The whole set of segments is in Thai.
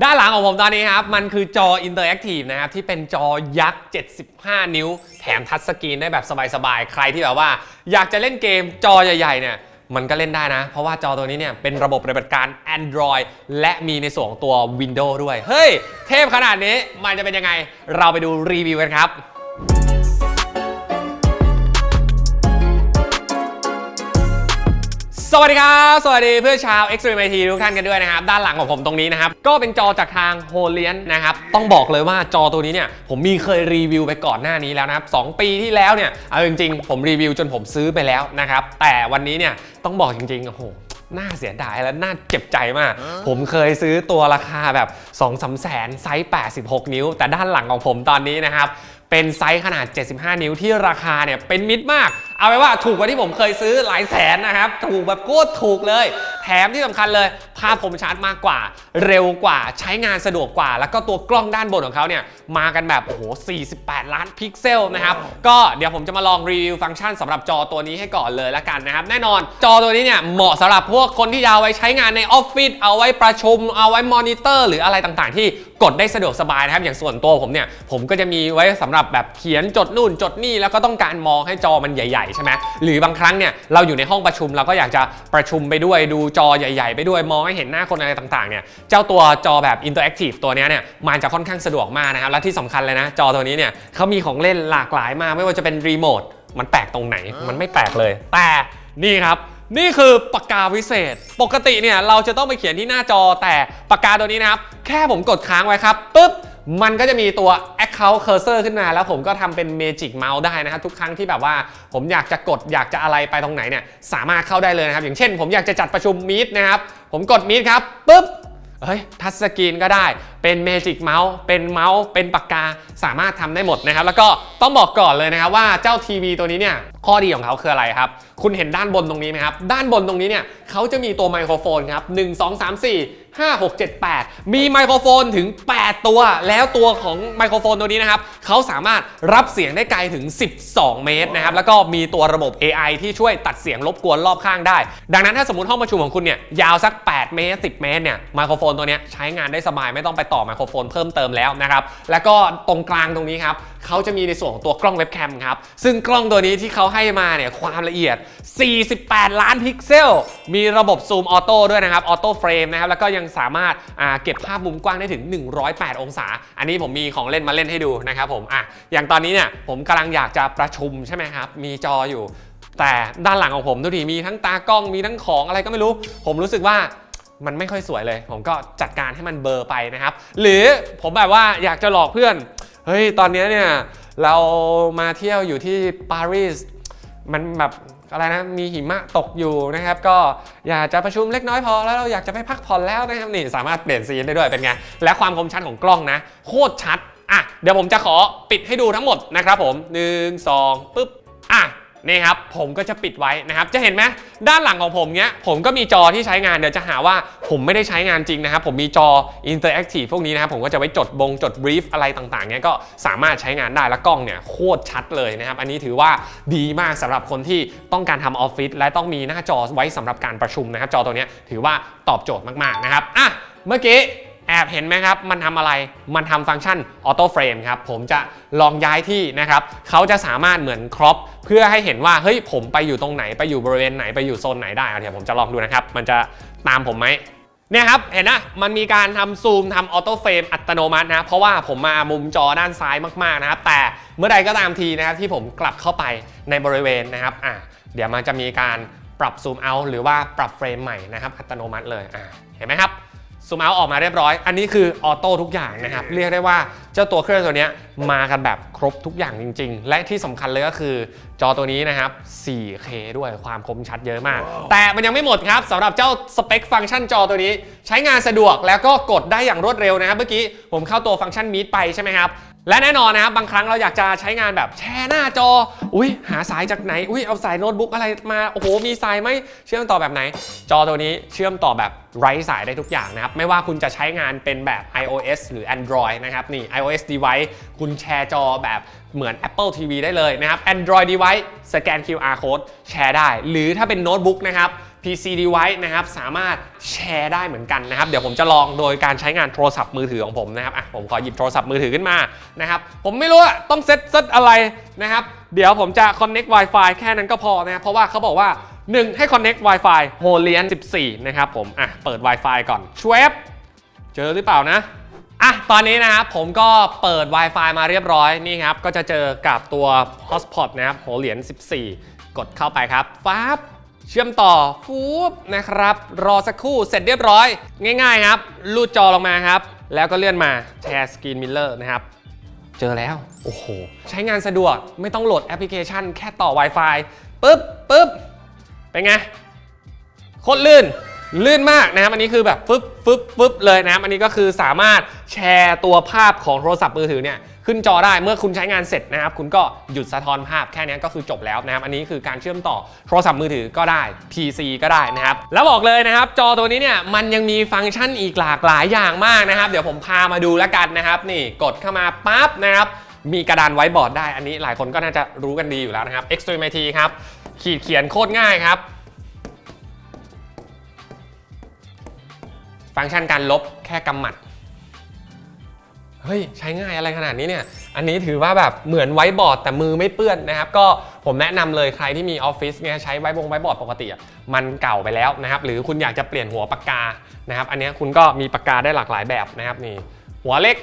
ด้านหลังของผมตอนนี้ครับ มันคือจออินเตอร์แอคทีฟนะครับ ที่เป็นจอยักษ์ 75 นิ้ว แถมทัชสกรีนได้แบบสบายๆ ใครที่แบบว่า อยากจะเล่นเกมจอใหญ่ๆเนี่ยมันก็เล่นได้นะ เพราะว่าจอตัวนี้เนี่ยเป็นระบบปฏิบัติการ Android และมีในส่วนของตัว Windows ด้วย เฮ้ย เทพขนาดนี้มันจะเป็นยังไง เราไปดูรีวิวกันครับ สวัสดีครับ สวัสดีเพื่อนชาว Extreme IT ทุกท่านกันด้วยนะครับ ด้านหลังของผมตรงนี้นะครับ ก็เป็นจอจากทาง h o l i a n นะครับ ต้องบอกเลยว่าจอตัวนี้เนี่ย ผมมีเคยรีวิวไปก่อนหน้านี้แล้วนะครับ 2 ปีที่แล้วเนี่ย เอาจริงๆ ผมรีวิวจนผมซื้อไปแล้วนะครับ แต่วันนี้เนี่ยต้องบอกจริงๆ โอ้โหน่าเสียดายและน่าเจ็บใจมาก ผมเคยซื้อตัวราคาแบบ2 3แสนไซส์ 86 นิ้ว แต่ด้านหลังของผมตอนนี้นะครับเป็นไซส์ขนาด 75 นิ้วที่ราคาเนี่ยเป็นมิตรมาก เอาไว้ว่าถูกกว่าที่ผมเคยซื้อหลายแสนนะครับ ถูกแบบโคตรถูกเลย แถมที่สำคัญเลยภาพคมชัดมากกว่า เร็วกว่าใช้งานสะดวกกว่า แล้วก็ตัวกล้องด้านบนของเขาเนี่ย มากันแบบ โอ้โห 48 ล้านพิกเซลนะครับ ก็เดี๋ยวผมจะมาลองรีวิวฟังก์ชันสำหรับจอตัวนี้ให้ก่อนเลยละกันนะครับ แน่นอนจอตัวนี้เนี่ยเหมาะสำหรับพวกคนที่จะเอาไว้ใช้งานในออฟฟิศเอาไว้ประชุมเอาไว้มอนิเตอร์ หรืออะไรต่างๆ ที่กดได้สะดวกสบายนะครับอย่างส่วนตัวผมเนี่ยผมก็จะมีไว้สำหรับแบบเขียนจดนู่นจดนี่แล้วก็ต้องการมองให้จอมันใหญ่ๆใช่ไหมหรือบางครั้งเนี่ยเราอยู่ในห้องประชุมเราก็อยากจะประชุมไปด้วยดูจอใหญ่ ๆ ไปด้วยมองให้เห็นหน้าคนอะไรต่างๆเนี่ยเจ้าตัวจอแบบอินเตอร์แอคทีฟตัวเนี้ยเนี่ยมันจะค่อนข้างสะดวกมากนะครับและที่สำคัญเลยนะ จอตัวนี้เนี่ยเขามีของเล่นหลากหลายมากไม่ว่าจะเป็นรีโมทมันแปลกตรงไหนมันไม่แปลกเลย แต่นี่ครับนี่คือปากกาวิเศษ ปกติเนี่ยเราจะต้องไปเขียนที่หน้าจอแต่ปากกาตัวนี้นะครับ แค่ผมกดค้างไว้ครับปุ๊บ มันก็จะมีตัว Account Cursor ขึ้นมา แล้วผมก็ทำเป็น Magic Mouse ได้นะครับ ทุกครั้งที่แบบว่าผมอยากจะกดอยากจะอะไรไปตรงไหนเนี่ยสามารถเข้าได้เลยนะครับ อย่างเช่น ผมอยากจะจัดประชุม Meet นะครับ ผมกด Meet ครับปุ๊บเฮ้ยทัชสกรีนก็ได้เป็นเมจิกเมาส์เป็นเมาส์เป็นปากกาสามารถทำได้หมดนะครับ แล้วก็ต้องบอกก่อนเลยนะครับว่าเจ้าทีวีตัวนี้เนี่ยข้อดีของเขาคืออะไรครับ คุณเห็นด้านบนตรงนี้ไหมครับ ด้านบนตรงนี้เนี่ยเขาจะมีตัวไมโครโฟนครับ 1 2 3 4 5 6 7 8 มีไมโครโฟนถึง 8 ตัว แล้วตัวของไมโครโฟนตัวนี้นะครับเขาสามารถรับเสียงได้ไกลถึง 12 เมตรนะครับแล้วก็มีตัวระบบ AI ที่ช่วยตัดเสียงรบกวนรอบข้างได้ ดังนั้นถ้าสมมติห้องประชุมของคุณเนี่ยยาวสัก 8 เมตร 10 เมตรเนี่ยไมโครโฟนตัวนี้ใช้งานได้สบายไม่ต้องไปต่อไมโครโฟนเพิ่มเติมแล้วนะครับแล้วก็ตรงกลางตรงนี้ครับ เขาจะมีในส่วนของตัวกล้องเว็บแคมครับ ซึ่งกล้องตัวนี้ที่เขาให้มาเนี่ยความละเอียด 48 ล้านพิกเซล มีระบบซูมออโต้ด้วยนะครับ ออโต้เฟรมนะครับ แล้วก็ยังสามารถเก็บภาพมุมกว้างได้ถึง 108 องศา อันนี้ผมมีของเล่นมาเล่นให้ดูนะครับผม อะ อย่างตอนนี้เนี่ยผมกำลังอยากจะประชุมใช่ไหมครับ มีจออยู่แต่ด้านหลังของผมดูดิมีทั้งตากล้องมีทั้งของอะไรก็ไม่รู้ ผมรู้สึกว่ามันไม่ค่อยสวยเลย ผมก็จัดการให้มันเบลอไปนะครับ หรือผมแบบว่าอยากจะหลอกเพื่อน เฮ้ยตอนนี้เนี่ยเรามาเที่ยวอยู่ที่ปารีสมันแบบอะไรนะมีหิมะตกอยู่นะครับ ก็อยากจะประชุมเล็กน้อยพอแล้วเราอยากจะไปพักผ่อนแล้วนะครับนี่สามารถเปลี่ยนซีนได้ด้วยเป็นไง และความคมชัดของกล้องนะ โคตรชัดอะเดี๋ยวผมจะขอปิดให้ดูทั้งหมดนะครับผมหนึ่งสองปึ๊บอะ นี่ครับผมก็จะปิดไว้นะครับ จะเห็นไหมด้านหลังของผมเนี้ยผมก็มีจอที่ใช้งานเดี๋ยวจะหาว่าผมไม่ได้ใช้งานจริงนะครับ ผมมีจออินเตอร์แอคทีฟพวกนี้นะครับ ผมก็จะไว้จดบงจดบรีฟอะไรต่างๆเนี้ยก็สามารถใช้งานได้แล้วกล้องเนี่ยโคตรชัดเลยนะครับ อันนี้ถือว่าดีมากสำหรับคนที่ต้องการทำออฟฟิศและต้องมีหน้าจอไว้สำหรับการประชุมนะครับ จอตัวเนี้ยถือว่าตอบโจทย์มากๆนะครับอะเมื่อกี้ แอบเห็นไหมครับ มันทำอะไร มันทำฟังก์ชันออโต้เฟรมครับ ผมจะลองย้ายที่นะครับ เขาจะสามารถเหมือนครอปเพื่อให้เห็นว่า เฮ้ย ผมไปอยู่ตรงไหน ไปอยู่บริเวณไหน ไปอยู่โซนไหนได้เดี๋ยวผมจะลองดูนะครับ มันจะตามผมไหมเนี่ยครับ เห็นนะ มันมีการทำซูมทำออโต้เฟรมอัตโนมัตินะ เพราะว่าผมมามุมจอด้านซ้ายมาก ๆ นะครับ แต่เมื่อใดก็ตามทีนะครับที่ผมกลับเข้าไปในบริเวณนะครับ อะ เดี๋ยวมันจะมีการปรับซูมเอาหรือว่าปรับเฟรมใหม่นะครับ อัตโนมัติเลย อะ เห็นไหมครับ ซูมเอาออกมาเรียบร้อย อันนี้คือออโต้ทุกอย่างนะครับ เรียกได้ว่าเจ้าตัวเครื่องตัวนี้มากันแบบครบทุกอย่างจริง ๆ และที่สำคัญเลยก็คือจอตัวนี้นะครับ 4K ด้วยความคมชัดเยอะมาก แต่มันยังไม่หมดครับสำหรับเจ้าสเปคฟังก์ชันจอตัวนี้ ใช้งานสะดวกแล้วก็กดได้อย่างรวดเร็วนะครับ เมื่อกี้ผมเข้าตัวฟังก์ชันมีดไปใช่ไหมครับ และแน่นอนนะครับบางครั้งเราอยากจะใช้งานแบบแชร์หน้าจอ อุ้ยหาสายจากไหน อุ้ยเอาสายโน้ตบุ๊กอะไรมา โอ้โห มีสายไหมเชื่อมต่อแบบไหน จอตัวนี้เชื่อมต่อแบบไร้สายได้ทุกอย่างนะครับ ไม่ว่าคุณจะใช้งานเป็นแบบ iOS หรือ Android นะครับ นี่ iOS device คุณแชร์จอแบบเหมือน Apple TV ได้เลยนะครับ Android device สแกน QR code แชร์ได้ หรือถ้าเป็นโน้ตบุ๊กนะครับ PC device นะครับสามารถแชร์ได้เหมือนกันนะครับ เดี๋ยวผมจะลองโดยการใช้งานโทรศัพท์มือถือของผมนะครับอะผมขอหยิบโทรศัพท์มือถือขึ้นมานะครับผมไม่รู้อะต้องเซตเซตอะไรนะครับเดี๋ยวผมจะ connect Wi-Fi แค่นั้นก็พอนะครับเพราะว่าเขาบอกว่า 1 ให้ connect Wi-Fi h o l i a n 14 นะครับผมอะเปิด Wi-Fi ก่อนชวบเจอหรือเปล่านะอะตอนนี้นะครับผมก็เปิด Wi-Fi มาเรียบร้อยนี่ครับก็จะเจอกับตัว Hotspot นะครับโหเหรียญ14 กดเข้าไปครับฟ้าบ เชื่อมต่อฟูบนะครับ รอสักครู่เสร็จเรียบร้อย ง่าย ๆ ครับ ลูดจอลงมาครับ แล้วก็เลื่อนมาแชร์สกรีนมิลเลอร์นะครับ เจอแล้ว โอ้โห ใช้งานสะดวกไม่ต้องโหลดแอปพลิเคชัน แค่ต่อ Wi-Fi ปึ๊บปึ๊บเป็นไงโคตรลื่นลื่นมากนะครับอันนี้คือแบบฟึบฟึบฟึบเลยนะครับอันนี้ก็คือสามารถแชร์ตัวภาพของโทรศัพท์มือถือเนี่ย ขึ้นจอได้เมื่อคุณใช้งานเสร็จนะครับ คุณก็หยุดสะท้อนภาพแค่นี้ก็คือจบแล้วนะครับอันนี้คือการเชื่อมต่อโทรศัพท์มือถือก็ได้ PC ก็ได้นะครับ แล้วบอกเลยนะครับ จอตัวนี้เนี่ยมันยังมีฟังก์ชันอีกหลากหลายอย่างมากนะครับ เดี๋ยวผมพามาดูแล้วกันนะครับ นี่กดเข้ามาปั๊บนะครับมีกระดานไว้บอร์ดได้อันนี้หลายคนก็น่าจะรู้กันดีอยู่แล้วนะครับ Extremity ครับขีดเขียนโคตรง่ายครับ ฟังก์ชันการลบแค่กำหมัด ฮ้ยใช้ง่ายอะไรขนาดนี้เนี่ยอันนี้ถือว่าแบบเหมือนไว้บอร์ดแต่มือไม่เปื้อนนะครับก็ผมแนะนำเลยใครที่มีออฟฟิศเนี่ยใช้ไว้บงไว้บอร์ดปกติมันเก่าไปแล้วนะครับหรือคุณอยากจะเปลี่ยนหัวปากกานะครับอันนี้คุณก็มีปากกาได้หลากหลายแบบนะครับนี่หัวเล็ก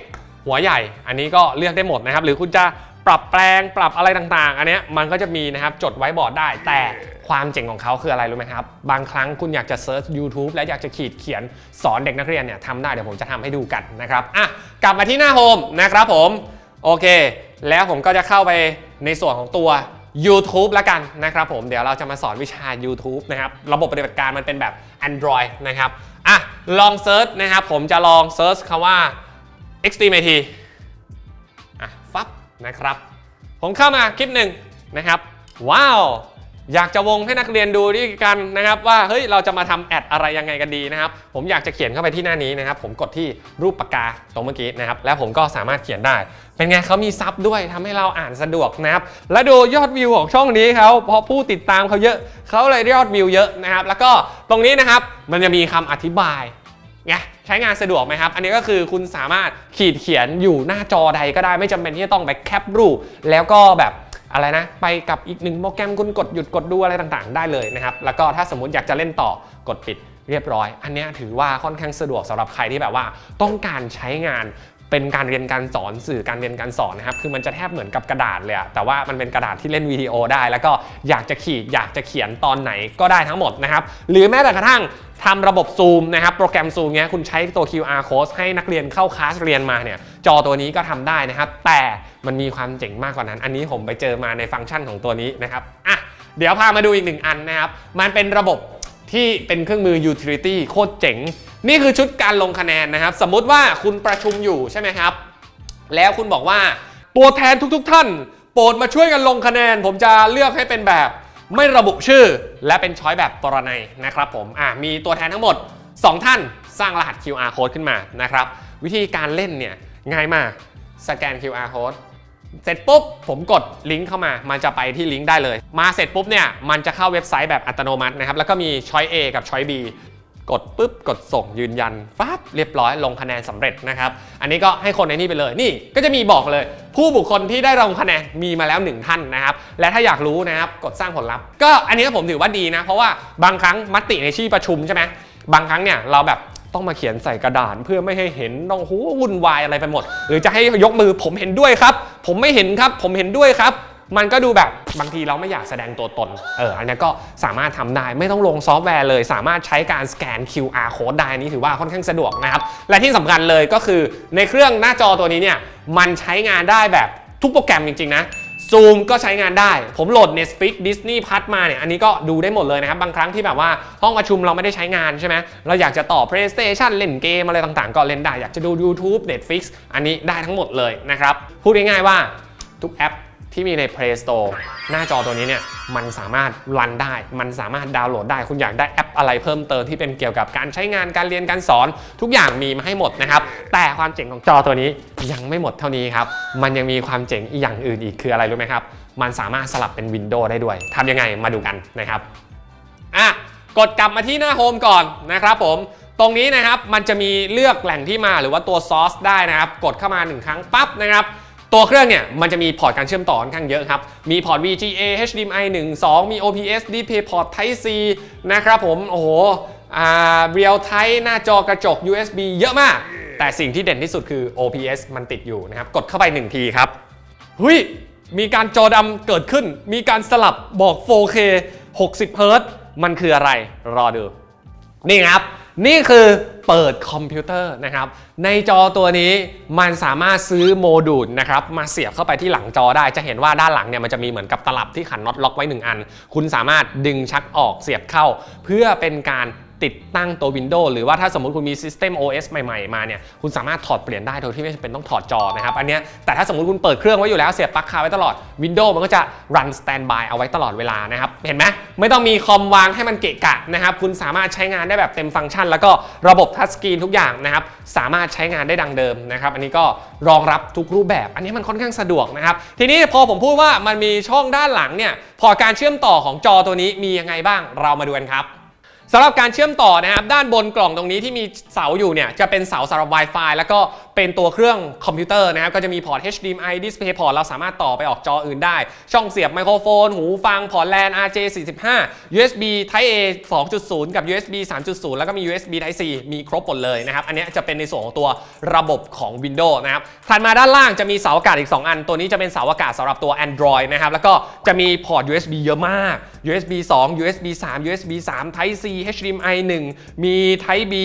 หัวใหญ่ อันนี้ก็เลือกได้หมดนะครับหรือคุณจะปรับแปลงปรับอะไรต่างๆ อันนี้มันก็จะมีนะครับจดไว้บอร์ดได้แต่ ความเจ๋งของเขาคืออะไรรู้ไหมครับ บางครั้งคุณอยากจะเซิร์ช YouTube และอยากจะขีดเขียนสอนเด็กนักเรียนเนี่ยทำได้เดี๋ยวผมจะทำให้ดูกันนะครับอะกลับมาที่หน้าโฮมนะครับผมโอเค แล้วผมก็จะเข้าไปในส่วนของตัว YouTube แล้วกันนะครับผมเดี๋ยวเราจะมาสอนวิชา YouTube นะครับระบบปฏิบัติการมันเป็นแบบ Android นะครับอะลองเซิร์ชนะครับผมจะลองเซิร์ชคำว่า XTMT อะฟับนะครับ ผมเข้ามาคลิปหนึ่งนะครับ ว้าว อยากจะวงให้นักเรียนดูด้วยกันนะครับว่าเฮ้ยเราจะมาทำแอดอะไรยังไงกันดีนะครับผมอยากจะเขียนเข้าไปที่หน้านี้นะครับผมกดที่รูปปากกาตรงเมื่อกี้นะครับแล้วผมก็สามารถเขียนได้ เป็นไงเขามีซับด้วยทำให้เราอ่านสะดวกนะครับและดูยอดวิวของช่องนี้เขาเพราะผู้ติดตามเขาเยอะเขาเลยยอดวิวเยอะนะครับแล้วก็ตรงนี้นะครับมันจะมีคำอธิบายไงใช้งานสะดวกไหมครับ อันนี้ก็คือคุณสามารถขีดเขียนอยู่หน้าจอใดก็ได้ไม่จำเป็นที่จะต้องไปแคปรูปแล้วก็แบบ อะไรนะ ไปกับอีกหนึ่งโปรแกรมคุณกดหยุดกดดูอะไรต่างๆ ได้เลยนะครับ แล้วก็ถ้าสมมติอยากจะเล่นต่อกดปิดเรียบร้อย อันนี้ถือว่าค่อนข้างสะดวกสำหรับใครที่แบบว่า ต้องการใช้งานเป็นการเรียนการสอนสื่อการเรียนการสอนนะครับ คือมันจะแทบเหมือนกับกระดาษเลยอะแต่ว่ามันเป็นกระดาษที่เล่นวิดีโอได้ แล้วก็อยากจะขีดอยากจะเขียนตอนไหนก็ได้ทั้งหมดนะครับ หรือแม้แต่กระทั่ง ทำระบบซูมนะครับโปรแกรมซูมเนี้ยคุณใช้ตัว QR code ให้นักเรียนเข้าคลาสเรียนมาเนี่ยจอตัวนี้ก็ทำได้นะครับ แต่มันมีความเจ๋งมากกว่านั้น อันนี้ผมไปเจอมาในฟังก์ชันของตัวนี้นะครับอะเดี๋ยวพามาดูอีกหนึ่งอันนะครับมันเป็นระบบที่เป็นเครื่องมือ utility โคตรเจ๋ง นี่คือชุดการลงคะแนนนะครับ สมมุติว่าคุณประชุมอยู่ใช่ไหมครับ แล้วคุณบอกว่าตัวแทนทุกๆทท่าน โปรดมาช่วยกันลงคะแนน ผมจะเลือกให้เป็นแบบ ไม่ระบุชื่อ และเป็นช้อยแบบปรนัยนะครับผมอะมีตัวแทนทั้งหมด 2 ท่านสร้างรหัส QR code ขึ้นมานะครับ วิธีการเล่นเนี่ยง่ายมากสแกน QR code เสร็จปุ๊บ ผมกดลิงก์เข้ามา มันจะไปที่ลิงก์ได้เลย มาเสร็จปุ๊บเนี่ย มันจะเข้าเว็บไซต์แบบอัตโนมัตินะครับ แล้วก็มีช้อย A กับช้อย B กดปุ๊บกดส่งยืนยันฟับเรียบร้อยลงคะแนนสำเร็จนะครับ อันนี้ก็ให้คนในนี้ไปเลยนี่ก็จะมีบอกเลย ผู้บุคคลที่ได้ลงคะแนนมีมาแล้ว1ท่านนะครับ และถ้าอยากรู้นะครับกดสร้างผลลัพธ์ก็อันนี้ผมถือว่าดีนะ เพราะว่าบางครั้งมติในที่ประชุมใช่ไหมบางครั้งเนี่ยเราแบบต้องมาเขียนใส่กระดาษเพื่อไม่ให้เห็นต้องหูวุ่นวายอะไรไปหมด หรือจะให้ยกมือผมเห็นด้วยครับ ผมไม่เห็นครับ ผมเห็นด้วยครับ มันก็ดูแบบบางทีเราไม่อยากแสดงตัวตน เออ อันนี้ก็สามารถทำได้ไม่ต้องลงซอฟต์แวร์เลย สามารถใช้การสแกน QR code ได้นี้ถือว่าค่อนข้างสะดวกนะครับ และที่สำคัญเลยก็คือในเครื่องหน้าจอตัวนี้เนี่ย มันใช้งานได้แบบทุกโปรแกรมจริง ๆ นะซูมก็ใช้งานได้ ผมโหลด Netflix Disney Plus มาเนี่ย อันนี้ก็ดูได้หมดเลยนะครับ บางครั้งที่แบบว่าห้องประชุมเราไม่ได้ใช้งานใช่ไหม เราอยากจะต่อ PlayStation เล่นเกมอะไรต่างๆ ก็เล่นได้ อยากจะดู YouTube Netflix อันนี้ได้ทั้งหมดเลยนะครับ พูดง่ายๆว่าทุกแอป ที่มีใน Play Store หน้าจอตัวนี้เนี่ยมันสามารถรันได้ มันสามารถดาวน์โหลดได้ คุณอยากได้แอปอะไรเพิ่มเติมที่เป็นเกี่ยวกับการใช้งานการเรียนการสอน ทุกอย่างมีมาให้หมดนะครับ แต่ความเจ๋งของจอตัวนี้ยังไม่หมดเท่านี้ครับ มันยังมีความเจ๋งอีกอย่างอื่นอีกคืออะไรรู้ไหมครับ มันสามารถสลับเป็นวินโดว์ได้ด้วยทำยังไงมาดูกันนะครับอะกดกลับมาที่หน้าโฮมก่อนนะครับผมตรงนี้นะครับมันจะมีเลือกแหล่งที่มาหรือว่าตัวซอสได้นะครับ กดเข้ามา 1 ครั้งปั๊บนะครับ ตัวเครื่องเนี่ยมันจะมีพอร์ตการเชื่อมต่อค่อนข้างเยอะครับ มีพอร์ต VGA HDMI 1 2 มี OPS Display Port Type C นะครับผม โอ้โหอ่า Real Type หน้าจอกระจก USB เยอะมาก แต่สิ่งที่เด่นที่สุดคือ OPS มันติดอยู่นะครับ กดเข้าไป 1 ทีครับเฮ้ยมีการจอดำเกิดขึ้น มีการสลับบอก 4K 60เฮิร์ตมันคืออะไร รอดู นี่ครับ นี่คือเปิดคอมพิวเตอร์นะครับ ในจอตัวนี้มันสามารถซื้อโมดูลนะครับมาเสียบเข้าไปที่หลังจอได้ จะเห็นว่าด้านหลังเนี่ยมันจะมีเหมือนกับตลับที่ขันน็อตล็อกไว้ 1 อัน คุณสามารถดึงชักออกเสียบเข้า เพื่อเป็นการ ติดตั้งตัว Windows หรือว่าถ้าสมมติคุณมี System OS ใหม่ๆ มาเนี่ยคุณสามารถถอดเปลี่ยนได้โดยที่ไม่จำเป็นต้องถอดจอนะครับอันเนี้ยแต่ถ้าสมมติคุณเปิดเครื่องไว้อยู่แล้วเสียบปลั๊กคาไว้ตลอด Windows มันก็จะ run standby เอาไว้ตลอดเวลานะครับเห็นไหมไม่ต้องมีคอมวางให้มันเกะกะนะครับคุณสามารถใช้งานได้แบบเต็มฟังก์ชัน แล้วก็ระบบทัชสกรีนทุกอย่างนะครับสามารถใช้งานได้ดังเดิมนะครับอันนี้ก็รองรับทุกรูปแบบ อันนี้มันค่อนข้างสะดวกนะครับทีนี้พอผมพูดว่ามันมีช่องด้านหลังเนี่ยพอการเชื่อมต่อของจอตัวนี้มียังไงบ้างเรามาดูกันครับ สำหรับการเชื่อมต่อนะครับด้านบนกล่องตรงนี้ที่มีเสาอยู่เนี่ยจะเป็นเสาสำหรับ Wi-Fi แล้วก็เป็นตัวเครื่องคอมพิวเตอร์นะครับก็จะมีพอร์ต HDMI DisplayPort เราสามารถต่อไปออกจออื่นได้ ช่องเสียบไมโครโฟน หูฟังพอร์ต LAN RJ45 USB Type A 2.0 กับ USB 3.0 แล้วก็มี USB Type C มีครบหมดเลยนะครับอันนี้จะเป็นในส่วนของตัวระบบของ Windows นะครับถัดมาด้านล่างจะมีเสาอากาศอีก 2 อัน ตัวนี้จะเป็นเสาอากาศสำหรับตัว Android นะครับแล้วก็จะมีพอร์ต USB เยอะมาก USB 2 USB 3 USB 3 Type C HDMI 1 มี Type B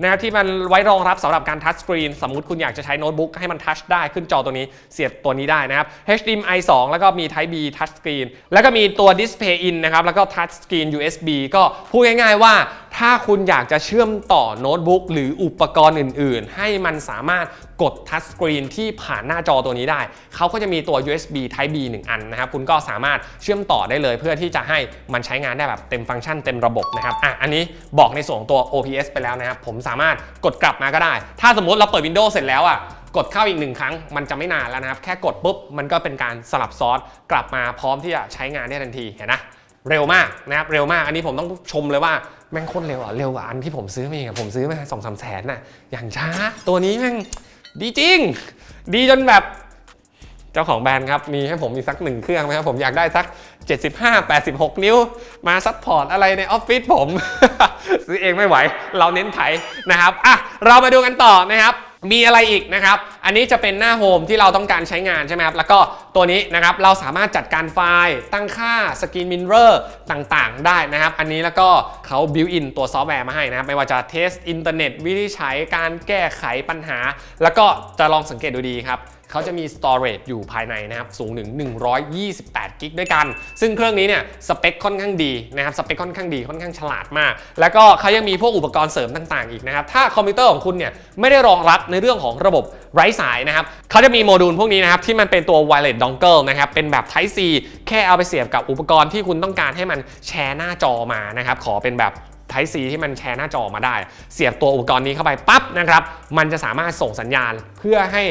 นะครับที่มันไว้รองรับสำหรับการทัชสกรีนสมมุติคุณอยากจะใช้โน้ตบุ๊กให้มันทัชได้ขึ้นจอตัวนี้เสียบตัวนี้ได้นะครับ HDMI 2 แล้วก็มี Type B Touch Screen แล้วก็มีตัว Display In นะครับแล้วก็ Touch Screen USB ก็พูดง่ายๆว่า ถ้าคุณอยากจะเชื่อมต่อโน้ตบุ๊กหรืออุปกรณ์อื่น ๆ ให้มันสามารถกดทัชสกรีนที่ผ่านหน้าจอตัวนี้ได้ เขาก็จะมีตัว USB Type B 1 อันนะครับ คุณก็สามารถเชื่อมต่อได้เลยเพื่อที่จะให้มันใช้งานได้แบบเต็มฟังก์ชันเต็มระบบนะครับ อะ อันนี้บอกในส่วนของตัว OPS ไปแล้วนะครับ ผมสามารถกดกลับมาก็ได้ ถ้าสมมติเราเปิด Windows เสร็จแล้วอะกดเข้าอีกหนึ่งครั้งมันจะไม่นานแล้วนะครับ แค่กดปุ๊บมันก็เป็นการสลับซอสกลับมาพร้อมที่จะใช้งานได้ทันทีเห็นนะ เร็วมากนะครับเร็วมาก อันนี้ผมต้องชมเลยว่าแม่งโคตรเร็วอะเร็วกว่าอันที่ผมซื้อมาเองผมซื้อมาสองสามแสนน่ะอย่างช้าตัวนี้แม่งดีจริง ดีจนแบบเจ้าของแบรนด์ครับ มีให้ผมมีสักหนึ่งเครื่องไหมครับ ผมอยากได้สัก 75 86 นิ้ว มาซัพพอร์ตอะไรในออฟฟิศผม ซื้อเองไม่ไหว เราเน้นไถนะครับ อะ เรามาดูกันต่อนะครับ มีอะไรอีกนะครับ อันนี้จะเป็นหน้าโฮมที่เราต้องการใช้งานใช่ไหมครับ แล้วก็ตัวนี้นะครับเราสามารถจัดการไฟล์ตั้งค่าสกรีนมินเรอร์ต่างๆ ได้นะครับ อันนี้แล้วก็เขาบิวอินตัวซอฟต์แวร์มาให้นะครับ ไม่ว่าจะเทสอินเทอร์เน็ตวิธีใช้การแก้ไขปัญหา แล้วก็จะลองสังเกตดูดีครับ เขาจะมี storage อยู่ภายในนะครับสูงถึง 128 กิกด้วยกัน ซึ่งเครื่องนี้เนี่ยสเปคค่อนข้างดีนะครับสเปคค่อนข้างดีค่อนข้างฉลาดมาก แล้วก็เขายังมีพวกอุปกรณ์เสริมต่างๆอีกนะครับถ้าคอมพิวเตอร์ของคุณเนี่ยไม่ได้รองรับในเรื่องของระบบไร้สายนะครับเขาจะมีโมดูลพวกนี้นะครับที่มันเป็นตัว wireless dongle นะครับเป็นแบบ Type C แค่เอาไปเสียบกับอุปกรณ์ที่คุณต้องการให้มันแชร์หน้าจอมานะครับขอเป็นแบบ Type C ที่มันแชร์หน้าจอมาได้ เสียบตัวอุปกรณ์นี้เข้าไปปั๊บนะครับ มันจะสามารถส่งสัญญาณเพื่อให้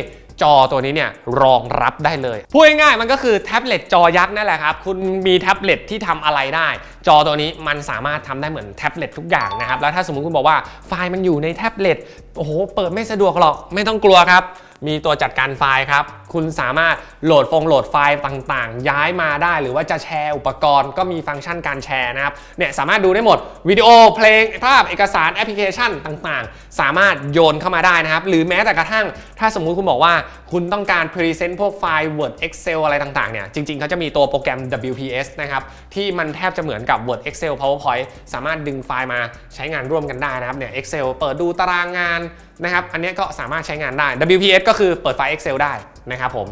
จอตัวนี้เนี่ยรองรับได้เลย พูดง่ายๆมันก็คือแท็บเล็ตจอยักษ์นั่นแหละครับ คุณมีแท็บเล็ตที่ทำอะไรได้ จอตัวนี้มันสามารถทำได้เหมือนแท็บเล็ตทุกอย่างนะครับ แล้วถ้าสมมุติคุณบอกว่าไฟล์มันอยู่ในแท็บเล็ต โอ้โห เปิดไม่สะดวกหรอก ไม่ต้องกลัวครับ มีตัวจัดการไฟล์ครับ คุณสามารถโหลดฟงโหลดไฟล์ต่างๆ ย้ายมาได้ หรือว่าจะแชร์อุปกรณ์ก็มีฟังก์ชันการแชร์นะครับเนี่ยสามารถดูได้หมดวิดีโอเพลงภาพเอกสารแอปพลิเคชันต่างๆ สามารถโยนเข้ามาได้นะครับ หรือแม้แต่กระทั่ง ถ้าสมมุติคุณบอกว่าคุณต้องการพรีเซนต์พวกไฟล์ Word Excel อะไรต่างๆเนี่ยจริงๆเขาจะมีตัวโปรแกรม WPS นะครับที่มันแทบจะเหมือนกับ Word Excel PowerPoint สามารถดึงไฟล์มาใช้งานร่วมกันได้นะครับเนี่ย Excel เปิดดูตารางงานนะครับ อันนี้ก็สามารถใช้งานได้ WPS ก็คือเปิดไฟล์ Excel ได้ นะครับผม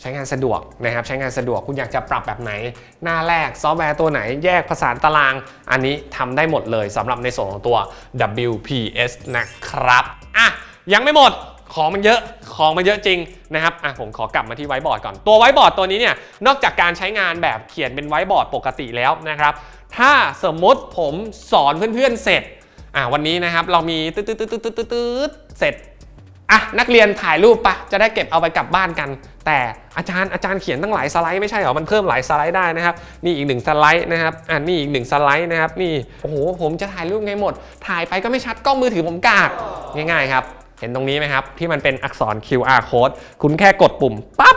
ใช้งานสะดวกนะครับใช้งานสะดวกคุณอยากจะปรับแบบไหน หน้าแรกซอฟต์แวร์ตัวไหนแยกผสาตาราง อันนี้ทำได้หมดเลยสำหรับในส่วนของตัว WPS นะครับอะยังไม่หมดของมันเยอะของมันเยอะจริงนะครับอะผมขอกลับมาที่ไวบอร์ดก่อนตัวไวบอร์ดตัวนี้เนี่ยนอกจากการใช้งานแบบเขียนเป็นไวบอร์ดปกติแล้วนะครับ ถ้าสมมติผมสอนเพื่อนๆเสร็จอะวันนี้นะครับเรามีตืดตืดตืดตืดตืดเสร็จ อะนักเรียนถ่ายรูปปะจะได้เก็บเอาไปกลับบ้านกัน แต่อาจารย์อาจารย์เขียนตั้งหลายสไลด์ไม่ใช่เหรอมันเพิ่มหลายสไลด์ได้นะครับนี่อีกหนึ่งสไลด์นะครับอะนี่อีกหนึ่งสไลด์นะครับนี่โอ้โหผมจะถ่ายรูปไงหมด ถ่ายไปก็ไม่ชัดกล้องมือถือผมกากง่ายๆครับ เห็นตรงนี้ไหมครับ ที่มันเป็นอักษร QR code คุณแค่กดปุ่มปั๊บ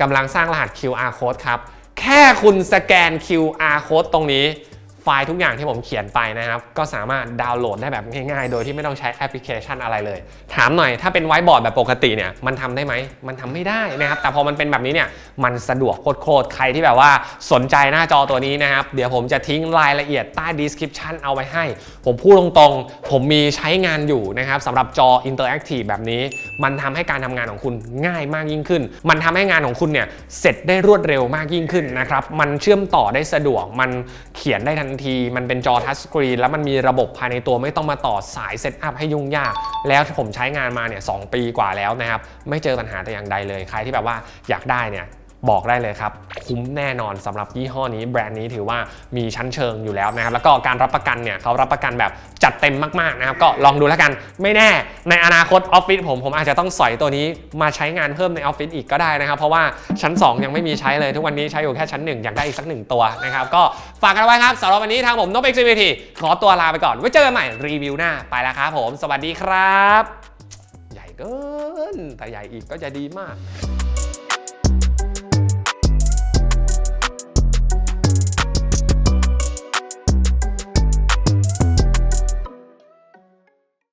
กำลังสร้างรหัส QR code ครับแค่คุณสแกน QR code ตรงนี้ ฟล์ทุกอย่างที่ผมเขียนไปนะครับ ก็สามารถดาวน์โหลดได้แบบง่ายๆ โดยที่ไม่ต้องใช้แอปพลิเคชันอะไรเลย ถามหน่อยถ้าเป็นไวท์บอร์ดแบบปกติเนี่ยมันทำได้ไหม มันทำไม่ได้นะครับ แต่พอมันเป็นแบบนี้เนี่ยมันสะดวกโคตรๆใครที่แบบว่าสนใจหน้าจอตัวนี้นะครับ เดี๋ยวผมจะทิ้งรายละเอียดใต้ดีสคริปชันเอาไว้ให้ ผมพูดตรงๆ ผมมีใช้งานอยู่นะครับสำหรับจอ Interactive แบบนี้ มันทำให้การทำงานของคุณง่ายมากยิ่งขึ้น มันทำให้งานของคุณเนี่ยเสร็จได้รวดเร็วมากยิ่งขึ้นนะครับ มันเชื่อมต่อได้สะดวก มันเขียนได้ทันที มันเป็นจอทัชสกรีนแล้วมันมีระบบภายในตัวไม่ต้องมาต่อสายเซตอัพให้ยุ่งยาก แล้วผมใช้งานมาเนี่ยสองปีกว่าแล้วนะครับ ไม่เจอปัญหาแต่อย่างใดเลย ใครที่แบบว่าอยากได้เนี่ย บอกได้เลยครับ คุ้มแน่นอนสำหรับยี่ห้อนี้แบรนด์นี้ถือว่ามีชั้นเชิงอยู่แล้วนะครับแล้วก็การรับประกันเนี่ยเขารับประกันแบบจัดเต็มมากๆนะครับก็ลองดูแล้วกันไม่แน่ในอนาคตออฟฟิศผมผมอาจจะต้องสอยตัวนี้มาใช้งานเพิ่มในออฟฟิศอีกก็ได้นะครับเพราะว่าชั้น 2 ยังไม่มีใช้เลยทุกวันนี้ใช้อยู่แค่ชั้น 1 อยากได้อีกสักหนึ่งตัวนะครับก็ฝากกันไว้ครับสำหรับวันนี้ทางผมนบเอ็กซ์ทีขอตัวลาไปก่อนไว้เจอกันใหม่รีวิวหน้าไปแล้วครับผม สวัสดีครับ ใหญ่เกินแต่ใหญ่อีกก็จะดีมาก